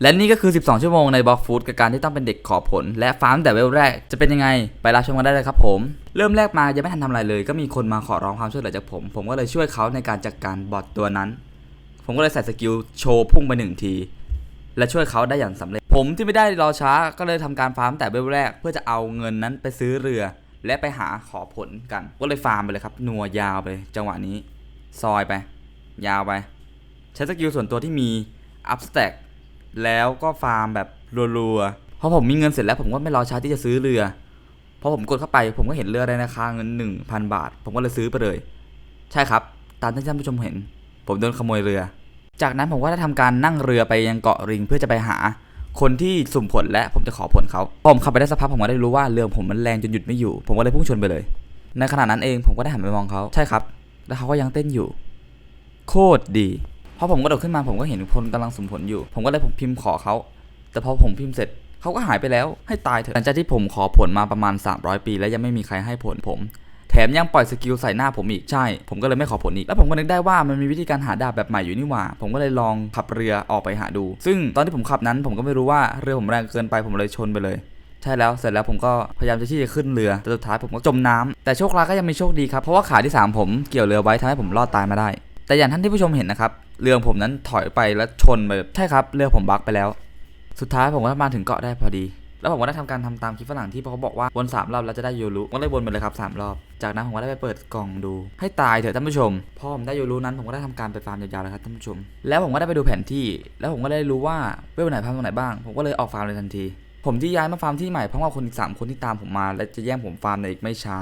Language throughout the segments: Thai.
และนี่ก็คือ 12 ชั่วโมงในบล็อกฟูดกับการที่ต้องเป็นเด็กขอผล และฟาร์มแต่เวลแรกจะเป็นยังไง ไปรับชมกันได้เลยครับผม เริ่มแรกมายังไม่ทันทำอะไรเลย ก็มีคนมาขอร้องความช่วยเหลือจากผม ผมก็เลยช่วยเขาในการจัดการบอทตัวนั้น ผมก็เลยใส่สกิลโชว์พุ่งไปหนึ่งที และช่วยเขาได้อย่างสำเร็จ ผมที่ไม่ได้รอช้าก็เลยทำการฟาร์มแต่เวลแรก เพื่อจะเอาเงินนั้นไปซื้อเรือ และไปหาขอผลกัน ก็เลยฟาร์มไปเลยครับนัวยาวไปเลยจังหวะนี้ ซอยไป ยาวไป ใช้สกิลส่วนตัวที่มีอัพสแต็ก แล้วก็ฟาร์มแบบรัวๆพอผมมีเงินเสร็จแล้วผมก็ไม่รอช้าที่จะซื้อเรือพอผมกดเข้าไปผมก็เห็นเรือในราคาเงิน 1,000 บาท ผมก็เลยซื้อไปเลย ใช่ครับ ตามที่ท่านผู้ชมเห็น ผมโดนขโมยเรือ จากนั้นผมก็ได้ทำการนั่งเรือไปยังเกาะริงเพื่อจะไปหา คนที่สุ่มผลและผมจะขอผลเขาผมขับไปได้สักพักผมก็ได้รู้ว่าเรือผมมันแรงจนหยุดไม่อยู่ ผมก็เลยพุ่งชนไปเลย ในขณะนั้นเองผมก็ได้หันไปมองเขาใช่ครับ แล้วเขาก็ยังเต้นอยู่ โคตรดี พอผมกระโดดขึ้นมาผมก็เห็นคนกำลังสุ่มผลอยู่ ผมก็เลยผมพิมพ์ขอเขา แต่พอผมพิมพ์เสร็จเขาก็หายไปแล้วให้ตายเถอะหลังจากที่ผมขอผลมาประมาณ 300 ปี แล้วยังไม่มีใครให้ผลผม แถมยังปล่อยสกิลใส่หน้าผมอีก ใช่ ผมก็เลยไม่ขอผลอีก แล้วผมก็นึกได้ว่ามันมีวิธีการหาดาบแบบใหม่อยู่นี่หว่า ผมก็เลยลองขับเรือออกไปหาดู ซึ่งตอนที่ผมขับนั้น ผมก็ไม่รู้ว่าเรือผมแรงเกินไปผมเลยชนไปเลยใช่แล้วเสร็จแล้วผมก็พยายามจะที่จะขึ้นเรือแต่สุดท้ายผมก็จมน้ำแต่โชคร้ายก็ยังมีโชคดีครับเพราะว่าขาที่สามผมเกี่ยวเรือไว้ทำให้ผมรอดตายมาได้ แต่อย่างท่านที่ผู้ชมเห็นนะครับ เรือผมนั้นถอยไปแล้วชนไปแบบใช่ครับเรือผมบักไปแล้ว สุดท้ายผมก็มาถึงเกาะได้พอดี แล้วผมก็ได้ทำการทำตามคลิปฝรั่งที่เขาบอกว่าวนสามรอบแล้วจะได้ยูรุก็เลยวนไปเลยครับสามรอบ จากนั้นผมก็ได้ไปเปิดกล่องดู ให้ตายเถอะท่านผู้ชมพอผมได้ยูรุนั้นผมก็ได้ทำการไปฟาร์มยาวๆเลยครับท่านผู้ชม แล้วผมก็ได้ไปดูแผนที่ แล้วผมก็ได้รู้ว่าเวลไหนฟาร์มตรงไหนบ้าง ผมก็เลยออกฟาร์มเลยทันที ผมที่ย้ายมาฟาร์มที่ใหม่เพราะว่าคนอีกสามคนที่ตามผมมา และจะแย่งผมฟาร์มในอีกไม่ช้า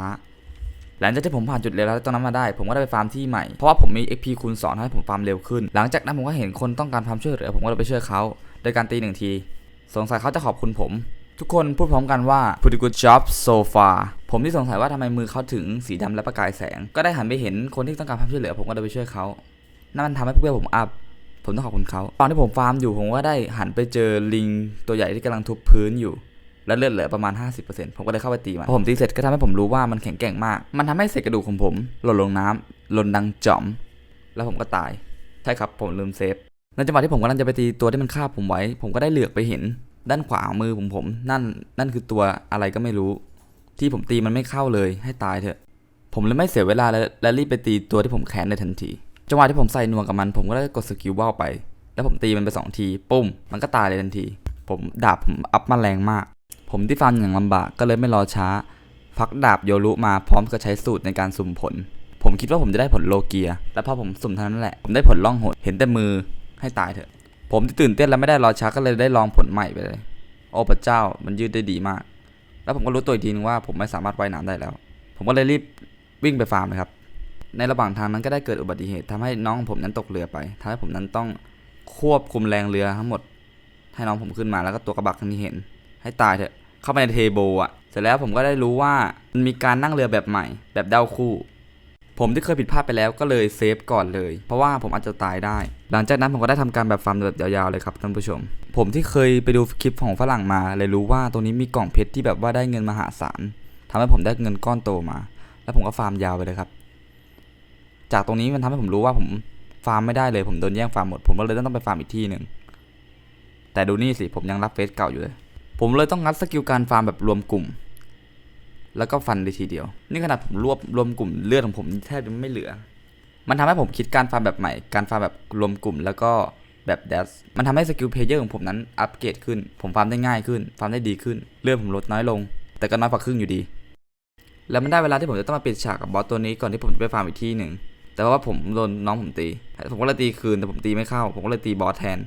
หลังจากที่ผมผ่านจุดเร็วแล้วตรงนั้นมาได้ ผมก็ได้ไปฟาร์มที่ใหม่ เพราะว่าผมมี XP คูณ2ทำให้ผมฟาร์มเร็วขึ้น หลังจากนั้นผมก็เห็นคนต้องการความช่วยเหลือ ผมก็เลยไปช่วยเขาโดยการตีหนึ่งที สงสัยเขาจะขอบคุณผม ทุกคนพูดพร้อมกันว่า pretty good job so far ผมที่สงสัยว่าทำไมมือเขาถึงสีดำและประกายแสง ก็ได้หันไปเห็นคนที่ต้องการความช่วยเหลือ ผมก็เลยไปช่วยเขานั่นมันทำให้เพื่อนผมอัพผมต้องขอบคุณเขาตอนที่ผมฟาร์มอยู่ผมก็ได้หันไปเจอลิงตัวใหญ่ที่กำลังทุบพื้นอยู่ และเลือดเหลือประมาณ 50%ผมก็เลยเข้าไปตีมันพอผมตีเสร็จก็ทำให้ผมรู้ว่ามันแข็งแกร่งมาก มันทำให้เศษกระดูกของผมหล่นลงน้ำหล่นดังจ่อม แล้วผมก็ตาย ใช่ครับผมลืมเซฟในจังหวะที่ผมกำลังจะไปตีตัวที่มันฆ่าผมไว้ ผมก็ได้เหลือกไปเห็น ด้านขวามือผมผม นั่น นั่นคือตัวอะไรก็ไม่รู้ ที่ผมตีมันไม่เข้าเลย ให้ตายเถอะ ผมเลยไม่เสียเวลาและรีบไปตีตัวที่ผมแค้นในทันที จังหวะที่ผมใส่นัวกับมัน ผมก็ได้กดสกิลว่าวไป แล้วผมตีมันไปสองที ปุ้ม มันก็ตายเลยทันที ผมดาบผมอัพมาแรงมาก ผมที่ฟันอย่างลำบากก็เลยไม่รอช้าพักดาบโยรุมาพร้อมกับใช้สูตรในการสุ่มผล ผมคิดว่าผมจะได้ผลโลเกีย และพอผมสุ่มเท่านั้นแหละ ผมได้ผลล่องหนเห็นแต่มือให้ตายเถอะ ผมที่ตื่นเต้นและไม่ได้รอช้าก็เลยได้ลองผลใหม่ไปเลย โอ้พระเจ้ามันยืดได้ดีมาก แล้วผมก็รู้ตัวอีกทีนึงว่าผมไม่สามารถว่ายน้ำได้แล้ว ผมก็เลยรีบวิ่งไปฟาร์มเลยครับ ในระหว่างทางนั้นก็ได้เกิดอุบัติเหตุทำให้น้องผมนั้นตกเรือไปทำให้ผมนั้นต้องควบคุมแรงเรือทั้งหมด ให้น้องผมขึ้นมาแล้วก็ตัวกระบักที่เห็น ให้ตายเถอะ เข้าไปในเทโบอะ เสร็จแล้วผมก็ได้รู้ว่ามันมีการนั่งเรือแบบใหม่ แบบเดาคู่ ผมที่เคยผิดพลาดไปแล้วก็เลยเซฟก่อนเลย เพราะว่าผมอาจจะตายได้ หลังจากนั้นผมก็ได้ทำการแบบฟาร์มแบบยาวๆเลยครับท่านผู้ชม ผมที่เคยไปดูคลิปของฝรั่งมาเลยรู้ว่าตรงนี้มีกล่องเพชรที่แบบว่าได้เงินมหาศาลทำให้ผมได้เงินก้อนโตมา แล้วผมก็ฟาร์มยาวไปเลยครับ จากตรงนี้มันทำให้ผมรู้ว่าผมฟาร์มไม่ได้เลยผมโดนแย่งฟาร์มหมด ผมก็เลยต้องไปฟาร์มอีกที่หนึ่งแต่ดูนี่สิผมยังรับเฟซเก่าอยู่เลย ผมเลยต้องงัดสกิลการฟาร์มแบบรวมกลุ่ม แล้วก็ฟันเลยทีเดียว นี่ขนาดผมรวบรวมกลุ่มเลือดของผมแทบจะไม่เหลือ มันทำให้ผมคิดการฟาร์มแบบใหม่ การฟาร์มแบบรวมกลุ่ม แล้วก็แบบเดสมันทำให้สกิลเพลเยอร์ของผมนั้นอัปเกรดขึ้น ผมฟาร์มได้ง่ายขึ้น ฟาร์มได้ดีขึ้น เลือดผมลดน้อยลง แต่ก็น้อยกว่าครึ่งอยู่ดี แล้วมันได้เวลาที่ผมจะต้องมาปิดฉากกับบอสตัวนี้ก่อนที่ผมจะไปฟาร์มอีกที่หนึ่งแต่ว่าผมโดนน้องผมตี ผมก็เลยตีคืนแต่ผมตีไม่เข้า ผมก็เลยตีบอสแทน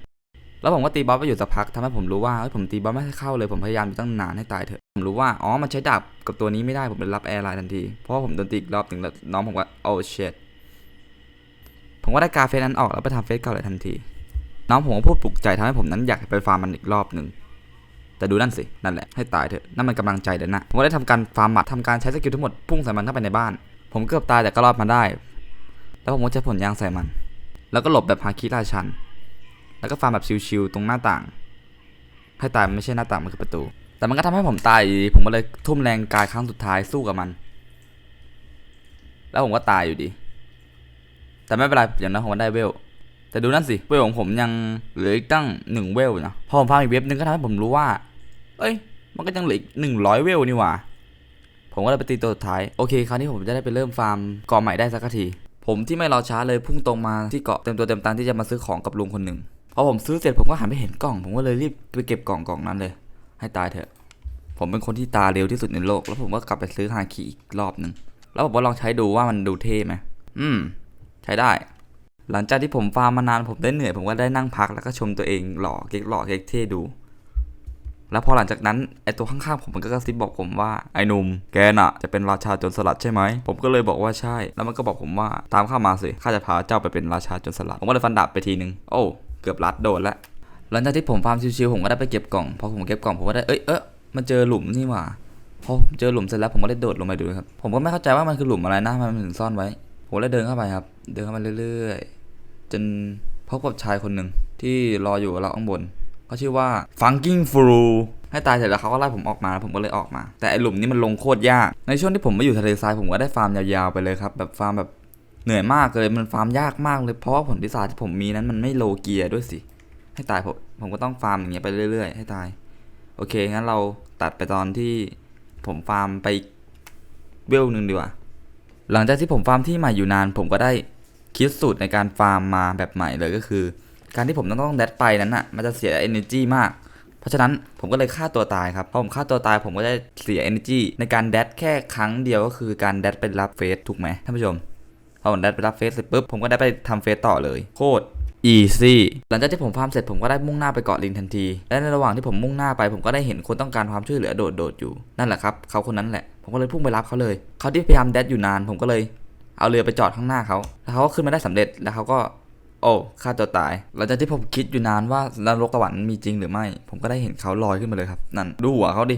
แล้วผมก็ตีบอสไปอยู่สักพักทำให้ผมรู้ว่าเฮ้ยผมตีบอสไม่เข้าเลยผมพยายามอยู่ตั้งนานให้ตายเถอะผมรู้ว่าอ๋อมันใช้ดาบกับตัวนี้ไม่ได้ผมเลยรับแอร์ไลน์ทันทีเพราะว่าผมโดนตีอีกรอบหนึ่งแล้วน้องผมก็โอ้เชดผมก็ได้กาเฟซนั้นออกแล้วไปทำเฟซเก่าเลยทันที น้องผมก็พูดปลุกใจทำให้ผมนั้นอยากไปฟาร์มมันอีกรอบหนึ่งแต่ดูนั่นสิ นั่นแหละ ให้ตายเถอะ นั่นมันกำลังใจเดินนะผมก็ได้ทำการฟาร์มหมัดทำการใช้สกิลทั้งหมดพุ่งใส่มันเข้าไปในบ้าน ผมเกือบตายแต่ก็รอดมาได้ แล้วผมก็ใช้ผลยางใส่มัน แล้วก็หลบแบบฮาคิราชัน แล้วก็ฟาร์มแบบชิวๆตรงหน้าต่าง ให้ตายไม่ใช่หน้าต่างมันคือประตู แต่มันก็ทำให้ผมตายอยู่ดีผมก็เลยทุ่มแรงกายครั้งสุดท้ายสู้กับมัน แล้วผมก็ตายอยู่ดี แต่ไม่เป็นไรอย่างน้อยผมก็ได้เวล แต่ดูนั่นสิเวลของผมยังเหลืออีกตั้งหนึ่งเวลนะพอผมฟาร์มอีกเว็บหนึงก็ทำให้ผมรู้ว่า เอ้ย มันก็ยังเหลืออีกหนึ่งร้อยเวลนี่หว่าผมก็เลยไปตีตัวสุดท้าย โอเค คราวนี้ผมจะได้ไปเริ่มฟาร์มเกาะใหม่ได้สักที ผมที่ไม่รอช้าเลยพุ่งตรงมาที่เกาะเต็มตัวเต็มตังที่จะมาซื้อของกับลุงคนหนึ่ง พอผมซื้อเสร็จผมก็หันไปเห็นกล่อง ผมก็เลยรีบไปเก็บกล่องกล่องนั้นเลย ให้ตายเถอะ ผมเป็นคนที่ตาเร็วที่สุดในโลก แล้วผมก็กลับไปซื้อฮาคิอีกรอบหนึ่งแล้วผมก็ลองใช้ดูว่ามันดูเท่ไหมอืม ใช้ได้ หลังจากที่ผมฟาร์มมานานผมได้เหนื่อย ผมก็ได้นั่งพักแล้วก็ชมตัวเองหล่อเก๊กหล่อเก๊กเท่ดู แล้วพอหลังจากนั้นไอตัวข้างๆผมมันก็กระซิบบอกผมว่าไอหนุ่มแกน่ะ จะเป็นราชาโจรสลัดใช่ไหมผมก็เลยบอกว่าใช่ แล้วมันก็บอกผมว่าตามข้ามาสิข้าจะพาเจ้าไปเป็นราชาโจรสลัดผมก็เลยฟันดาบไปทีนึงโอ้ เกือบรัดโดนแล้วหลังจากที่ผมฟาร์มชิวๆผมก็ได้ไปเก็บกล่องพอผมเก็บกล่องผมก็ได้เอ้ยเอ๊ะมันเจอหลุมนี่หว่าพอผมเจอหลุมเสร็จแล้วผมก็ได้โดดลงไปดูครับผมก็ไม่เข้าใจว่ามันคือหลุมอะไรนะมันถึงซ่อนไว้ ผมเลยเดินเข้าไปครับ เดินเข้ามาเรื่อยๆจนพบกับชายคนหนึ่งที่รออยู่เราข้างบนเขาชื่อว่า Funking Fru ให้ตายเสร็จแล้วเขาก็ไล่ผมออกมาแล้วผมก็เลยออกมา แต่ไอหลุมนี้มันลงโคตรยาก ในช่วงที่ผมมาอยู่ทะเลทรายผมก็ได้ฟาร์มยาวๆไปเลยครับแบบฟาร์มแบบ เหนื่อยมากเลยมันฟาร์มยากมากเลยเพราะว่าผลพิศาจที่ผมมีนั้นมันไม่โลเกียด้วยสิ ให้ตายผมผมก็ต้องฟาร์มอย่างเงี้ยไปเรื่อย ๆ ให้ตาย โอเคงั้นเราตัดไปตอนที่ผมฟาร์มไปเวลหนึ่งดีกว่า หลังจากที่ผมฟาร์มที่ใหม่อยู่นาน ผมก็ได้คิดสูตรในการฟาร์มมาแบบใหม่เลยก็คือ การที่ผมต้องต้องแดดไปนั้นอะมันจะเสีย energy มาก เพราะฉะนั้นผมก็เลยฆ่าตัวตายครับพอผมฆ่าตัวตายผมก็ได้เสีย energy ในการแดดแค่ครั้งเดียวก็คือการแดดไปรับเฟสถูกไหมท่านผู้ชม อผมแดดไปรับเฟสเสร็จปุ๊บผมก็ได้ไปทำเฟสต่อเลยโคตร easy หลังจากที่ผมฟาร์มเสร็จผมก็ได้มุ่งหน้าไปเกาะลิงทันที และในระหว่างที่ผมมุ่งหน้าไป ผมก็ได้เห็นคนต้องการความช่วยเหลือโดดๆอยู่นั่นแหละครับเขาคนนั้นแหละ ผมก็เลยพุ่งไปรับเขาเลย เขาที่พยายามแดดอยู่นานผมก็เลยเอาเรือไปจอดข้างหน้าเขาแล้วเขาก็ขึ้นมาได้สำเร็จแล้วเขาก็ โอ้ฆ่าตัวตายหลังจากที่ผมคิดอยู่นานว่านรกสวรรค์มีจริงหรือไม่ ผมก็ได้เห็นเขาลอยขึ้นมาเลยครับนั่นดูหัวเขาดิ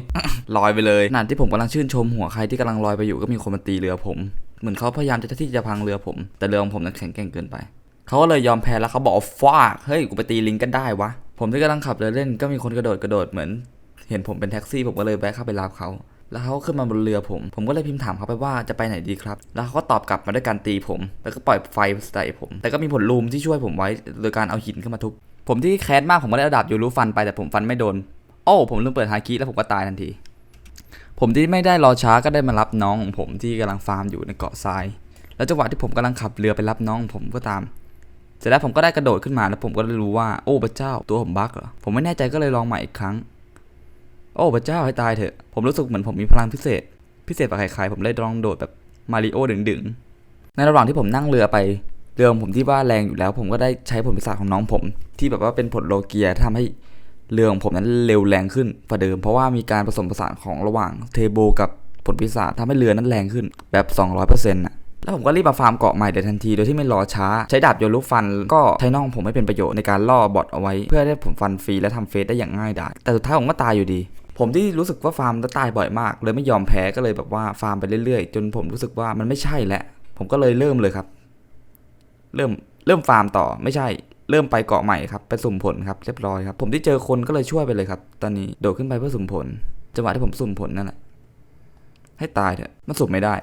ลอยไปเลยนั่นที่ผมกำลังชื่นชมหัวใครที่กำลังลอยไปอยู่ก็มีคนมาตีเรือผม เหมือนเขาพยายามจะที่จะพังเรือผม แต่เรือของผมนั้นแข็งแกร่งเกินไป เขาก็เลยยอมแพ้แล้วเขาบอกว่าฟาเฮ้ยกูไปตีลิงก็ได้วะ ผมที่กำลังขับเรือเล่นก็มีคนกระโดดกระโดดเหมือน เห็นผมเป็นแท็กซี่ผมก็เลยแวะเข้าไปรับเขาแล้วเขาก็ขึ้นมาบนเรือผม ผมก็เลยพิมพ์ถามเขาไปว่าจะไปไหนดีครับ แล้วเขาก็ตอบกลับมาด้วยการตีผม แล้วก็ปล่อยไฟใส่ผม แต่ก็มีผลลูมที่ช่วยผมไว้ โดยการเอาหินขึ้นมาทุบ ผมที่แค้นมากผมก็ได้ระดับยูรูฟันไปแต่ผมฟันไม่โดน โอ้ ผมลืมเปิดฮาคิแล้วผมก็ตายทันที ผมที่ไม่ได้รอช้าก็ได้มารับน้องของผมที่กำลังฟาร์มอยู่ในเกาะทราย แล้วจังหวะที่ผมกำลังขับเรือไปรับน้องของผมก็ตาม เสร็จแล้วผมก็ได้กระโดดขึ้นมาแล้วผมก็ได้รู้ว่าโอ้พระเจ้าตัวผมบั๊กเหรอ ผมไม่แน่ใจก็เลยลองใหม่อีกครั้ง โอ้พระเจ้าให้ตายเถอะ ผมรู้สึกเหมือนผมมีพลังพิเศษ พิเศษกว่าใครๆผมเลยลองโดดแบบมาริโอดึงๆ ในระหว่างที่ผมนั่งเรือไปเรือของผมที่ว่าแรงอยู่แล้ว ผมก็ได้ใช้ผลพิศาของน้องผม ที่แบบว่าเป็นผลโลเกียทำให้ เรือของผมนั้นเร็วแรงขึ้นกว่าเดิม เพราะว่ามีการผสมผสานของระหว่างเทโบกับผลพิศาจทำให้เรือนั้นแรงขึ้นแบบ 200%น่ะแล้วผมก็รีบมาฟาร์มเกาะใหม่เดี๋ยวทันที โดยที่ไม่รอช้า ใช้ดาบโยนลูกฟัน ก็ใช้น่องผมให้เป็นประโยชน์ในการล่อบอทเอาไว้ เพื่อให้ผมฟันฟรีและทำเฟสได้อย่างง่ายดายแต่สุดท้ายผมก็ตายอยู่ดี ผมที่รู้สึกว่าฟาร์มแล้วตายบ่อยมาก เลยไม่ยอมแพ้ก็เลยแบบว่าฟาร์มไปเรื่อยๆ จนผมรู้สึกว่ามันไม่ใช่แล้วผมก็เลยเริ่มเลยครับ เริ่มเริ่มฟาร์มต่อไม่ใช่ เริ่มไปเกาะใหม่ครับไปสุ่มผลครับเรียบร้อยครับผมที่เจอคนก็เลยช่วยไปเลยครับ ตอนนี้โดดขึ้นไปเพื่อสุ่มผลจังหวะที่ผมสุ่มผลนั่นแหละให้ตายเถอะมันสุ่มไม่ได้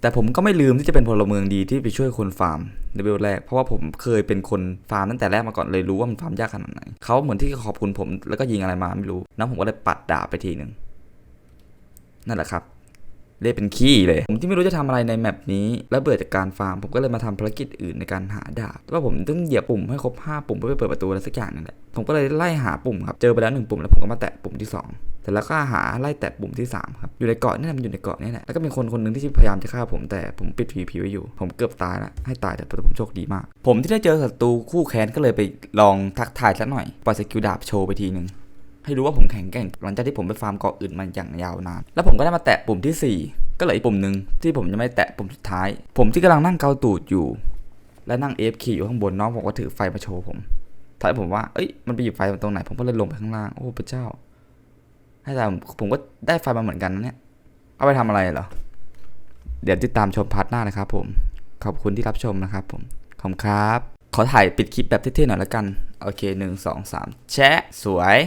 แต่ผมก็ไม่ลืมที่จะเป็นพลเมืองดีที่ไปช่วยคนฟาร์มในเวลแรก เพราะว่าผมเคยเป็นคนฟาร์มตั้งแต่แรกมาก่อนเลยรู้ว่ามันฟาร์มยากขนาดไหนเขาเหมือนที่ขอบคุณผมแล้วก็ยิงอะไรมาไม่รู้แล้วผมก็เลยปัดดาบไปทีหนึ่งนั่นแหละครับ เรียกเป็นขี้เลย ผมที่ไม่รู้จะทำอะไรในแมปนี้แล้วเบื่อจากการฟาร์ม ผมก็เลยมาทำภารกิจอื่นในการหาดาบแต่ว่าผมต้องเหยียบปุ่มให้ครบ 5 ปุ่มเพื่อไปเปิดประตูอะไรสักอย่างนั่นแหละผมก็เลยไล่หาปุ่มครับเจอไปแล้วหนึ่งปุ่มแล้วผมก็มาแตะปุ่มที่สองแต่แล้วก็หาไล่แตะปุ่มที่สามครับ อยู่ในเกาะนี่แหละมันอยู่ในเกาะนี่แหละแล้วก็มีคนคนหนึ่งที่พยายามจะฆ่าผมแต่ผมปิดผีผีไว้อยู่ ผมเกือบตายล้วให้ตายแต่ผมโชคดีมาก ผมที่ได้เจอศัตรูคู่แค้นก็เลยไปลองทักทายสักหน่อยปล่อยสกิลดาบโชว์ไปทีหนึ่ง ให้รู้ว่าผมแข็งแกร่งหลังจากที่ผมไปฟาร์มเกาะอื่นมาอย่างยาวนาน แล้วผมก็ได้มาแตะปุ่มที่ 4 ก็เหลืออีกปุ่มหนึ่งที่ผมยังไม่แตะปุ่มสุดท้าย ผมที่กำลังนั่งเกาตูดอยู่ และนั่ง AFK อยู่ข้างบนน้องผมก็ถือไฟมาโชว์ผมท้ายผมว่าเอ้ยมันไปหยิบไฟมาตรงไหน ผมก็เลยลงไปข้างล่างโอ้พระเจ้า ให้แตายผมก็ได้ไฟมาเหมือนกันนะเนี่ยเอาไปทำอะไรเหรอเดี๋ยวติดตามชมพาร์ทหน้านะครับ ผมขอบคุณที่รับชมนะครับ ผมขอบคุณครับขอถ่ายปิดคลิปแบบเท่ๆหน่อยละกัน โอเคหนึ่งสองสามแชะสวย